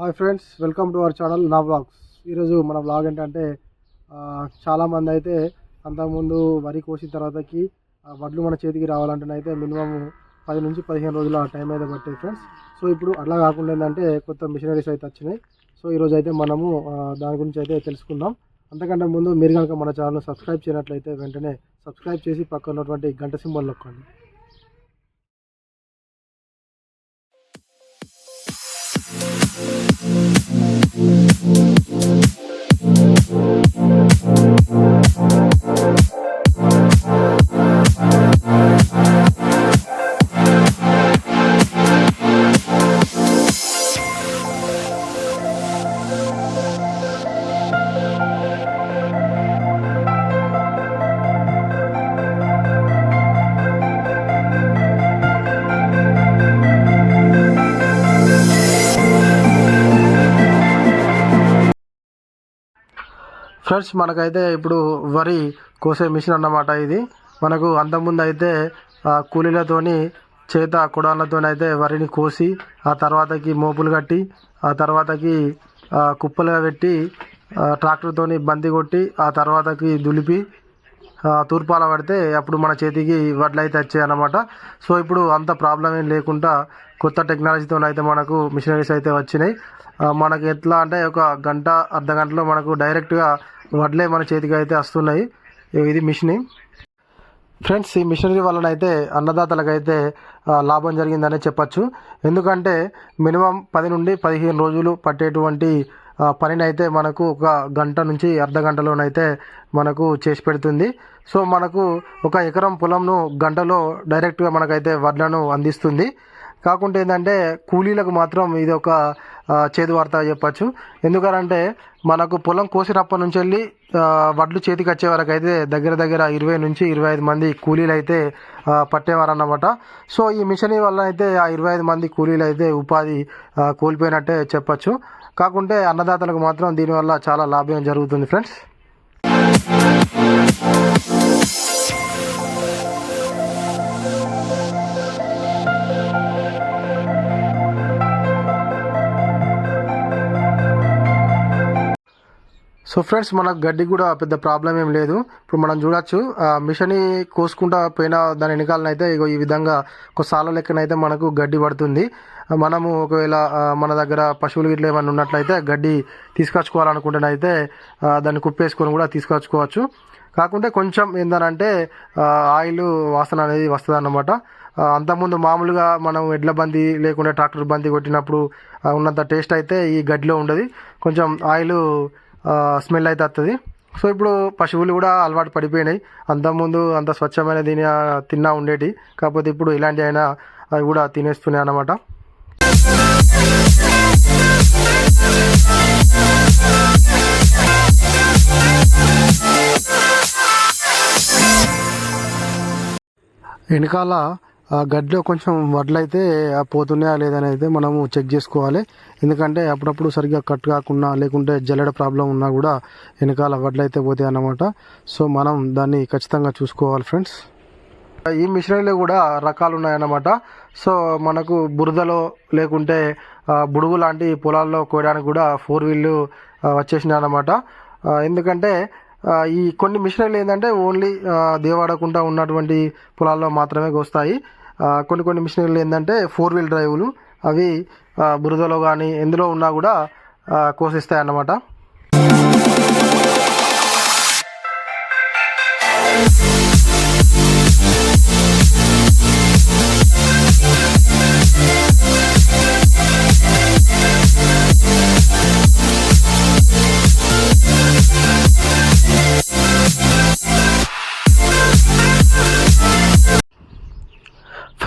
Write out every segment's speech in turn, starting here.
Hi friends welcome to our channel నా blogs ఈరోజు మన బ్లాగ్ ఏంటంటే చాలామంది అయితే అంతకుముందు వరి కోసిన తర్వాతకి వడ్లు మన చేతికి రావాలంటేనైతే మినిమం పది నుంచి పదిహేను రోజుల టైం అయితే పట్టాయి ఫ్రెండ్స్. సో ఇప్పుడు అట్లా కాకుండా ఏంటంటే కొత్త మిషనరీస్ అయితే వచ్చినాయి. సో ఈరోజు అయితే మనము దాని గురించి అయితే తెలుసుకుందాం. అంతకంటే ముందు మీరు కనుక మన ఛానల్ సబ్స్క్రైబ్ చేయనట్లయితే వెంటనే సబ్స్క్రైబ్ చేసి పక్కన ఉన్నటువంటి గంట సింబల్ నొక్కండి. ఫ్రెండ్స్ మనకైతే ఇప్పుడు వరి కోసే మిషన్ అన్నమాట ఇది. మనకు అంతకుముందు అయితే కూలీలతోని చేత కుడాలతో అయితే వరిని కోసి ఆ తర్వాతకి మోపులు కట్టి ఆ తర్వాతకి కుప్పలుగా పెట్టి ట్రాక్టర్తోని బంతి కొట్టి ఆ తర్వాతకి దులిపి తూర్పాల పడితే అప్పుడు మన చేతికి వడ్లు అయితే వచ్చాయి అన్నమాట. సో ఇప్పుడు అంత ప్రాబ్లం ఏం లేకుండా కొత్త టెక్నాలజీతో అయితే మనకు మిషనరీస్ అయితే వచ్చినాయి. మనకు మనకి ఎట్లా అంటే ఒక గంట అర్ధ గంటలో మనకు డైరెక్ట్గా వడ్లే మన చేతికి అయితే వస్తున్నాయి. ఇది మిషన్. ఫ్రెండ్స్ ఈ మిషనరీ వలన అయితే అన్నదాతలకైతే అయితే లాభం జరిగిందనే చెప్పచ్చు. ఎందుకంటే మినిమం పది నుండి పదిహేను రోజులు పట్టేటువంటి పనినైతే మనకు ఒక గంట నుంచి అర్ధ గంటలోనైతే మనకు చేసి పెడుతుంది. సో మనకు ఒక ఎకరం పొలంను గంటలో డైరెక్ట్గా మనకైతే వడ్లను అందిస్తుంది. కాకుంటే ఏంటంటే కూలీలకు మాత్రం ఇది ఒక చేదు వార్త చెప్పచ్చు. ఎందుకంటే మనకు పొలం కోసినప్పటి నుంచి వెళ్ళి వడ్లు చేతికి వచ్చే వరకు అయితే దగ్గర దగ్గర ఇరవై నుంచి ఇరవై ఐదు మంది కూలీలు అయితే పట్టేవారు అన్నమాట సో ఈ మిషన్ వల్ల అయితే ఆ ఇరవై ఐదు మంది కూలీలు అయితే ఉపాధి కోల్పోయినట్టే చెప్పచ్చు. కాకుంటే అన్నదాతలకు మాత్రం దీనివల్ల చాలా లాభం జరుగుతుంది ఫ్రెండ్స్. సో ఫ్రెండ్స్ మనకు గడ్డి కూడా పెద్ద ప్రాబ్లం ఏం లేదు. ఇప్పుడు మనం చూడొచ్చు మిషన్ కోసుకుంటా పోయిన దాని వెనకాలనైతే ఇగో ఈ విధంగా ఒక సాల లెక్కనైతే మనకు గడ్డి పడుతుంది. మనము ఒకవేళ మన దగ్గర పశువులు గిట్ల ఏమైనా ఉన్నట్లయితే గడ్డి తీసుకొచ్చుకోవాలనుకుంటేనైతే దాన్ని కుప్పేసుకొని కూడా తీసుకొచ్చుకోవచ్చు. కాకుంటే కొంచెం ఏందనంటే ఆయిల్ వాసన అనేది వస్తుంది అన్నమాట అంతకుముందు మామూలుగా మనం ఎడ్ల బంతి లేకుండా ట్రాక్టర్ బంతి కొట్టినప్పుడు ఉన్నంత టేస్ట్ అయితే ఈ గడ్డిలో ఉండదు. కొంచెం ఆయిల్ స్మెల్ అయితే వస్తుంది సో ఇప్పుడు పశువులు కూడా అలవాటు పడిపోయినాయి. అంతకుముందు అంత స్వచ్ఛమైన దీని తిన్నా ఉండేటి. కాకపోతే ఇప్పుడు ఇలాంటి అయినా అవి కూడా తినేస్తున్నాయి అన్నమాట. వెనకాల ఆ గడ్డిలో కొంచెం వడ్లు అయితే పోతున్నాయా లేదని అయితే మనము చెక్ చేసుకోవాలి. ఎందుకంటే అప్పుడప్పుడు సరిగ్గా కట్ కాకుండా లేకుంటే జల్లెడ ప్రాబ్లం ఉన్నా కూడా వెనకాల వడ్లు అయితే పోతాయి అన్నమాట. సో మనం దాన్ని ఖచ్చితంగా చూసుకోవాలి ఫ్రెండ్స్ ఈ మిషనరీలో కూడా రకాలు ఉన్నాయన్నమాట. సో మనకు బురదలో లేకుంటే బుడుగు లాంటి పొలాల్లో కోయడానికి కూడా ఫోర్ వీళ్ళు వచ్చేసినాయి అన్నమాట ఎందుకంటే ఈ కొన్ని మిషనరీలు ఏంటంటే ఓన్లీ దేవాడకుండా ఉన్నటువంటి పొలాల్లో మాత్రమే వస్తాయి కొన్ని కొన్ని మిషనరీలు ఏంటంటే ఫోర్ వీల్ డ్రైవ్లు అవి బురదలో కానీ ఎందులో ఉన్నా కూడా కోసిస్తాయి అన్నమాట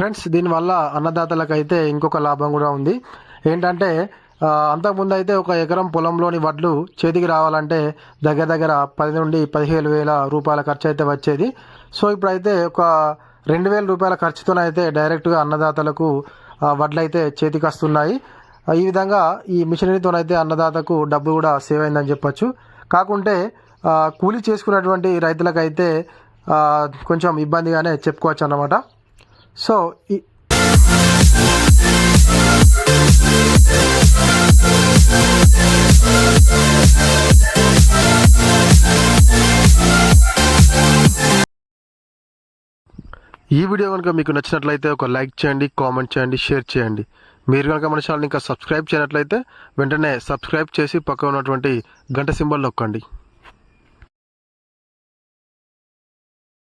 ఫ్రెండ్స్ దీనివల్ల అన్నదాతలకైతే ఇంకొక లాభం కూడా ఉంది. ఏంటంటే అంతకుముందు అయితే ఒక ఎకరం పొలంలోని వడ్లు చేతికి రావాలంటే దగ్గర దగ్గర పది నుండి పదిహేను వేల రూపాయల ఖర్చు అయితే వచ్చేది. సో ఇప్పుడైతే ఒక రెండు వేల రూపాయల ఖర్చుతోనైతే డైరెక్ట్గా అన్నదాతలకు వడ్లు అయితే చేతికి వస్తున్నాయి. ఈ విధంగా ఈ మిషనరీతోనైతే అన్నదాతకు డబ్బు కూడా సేవ్ అయిందని చెప్పొచ్చు. కాకుంటే కూలీ చేసుకున్నటువంటి రైతులకైతే కొంచెం ఇబ్బందిగానే చెప్పుకోవచ్చు అన్నమాట. సో ఈ వీడియో కనుక మీకు నచ్చినట్లయితే ఒక లైక్ చేయండి కామెంట్ చేయండి షేర్ చేయండి. మీరు కనుక మన ఛానల్ ఇంకా సబ్స్క్రైబ్ చేయనట్లయితే వెంటనే సబ్స్క్రైబ్ చేసి పక్కన ఉన్నటువంటి గంట సింబల్ నొక్కండి.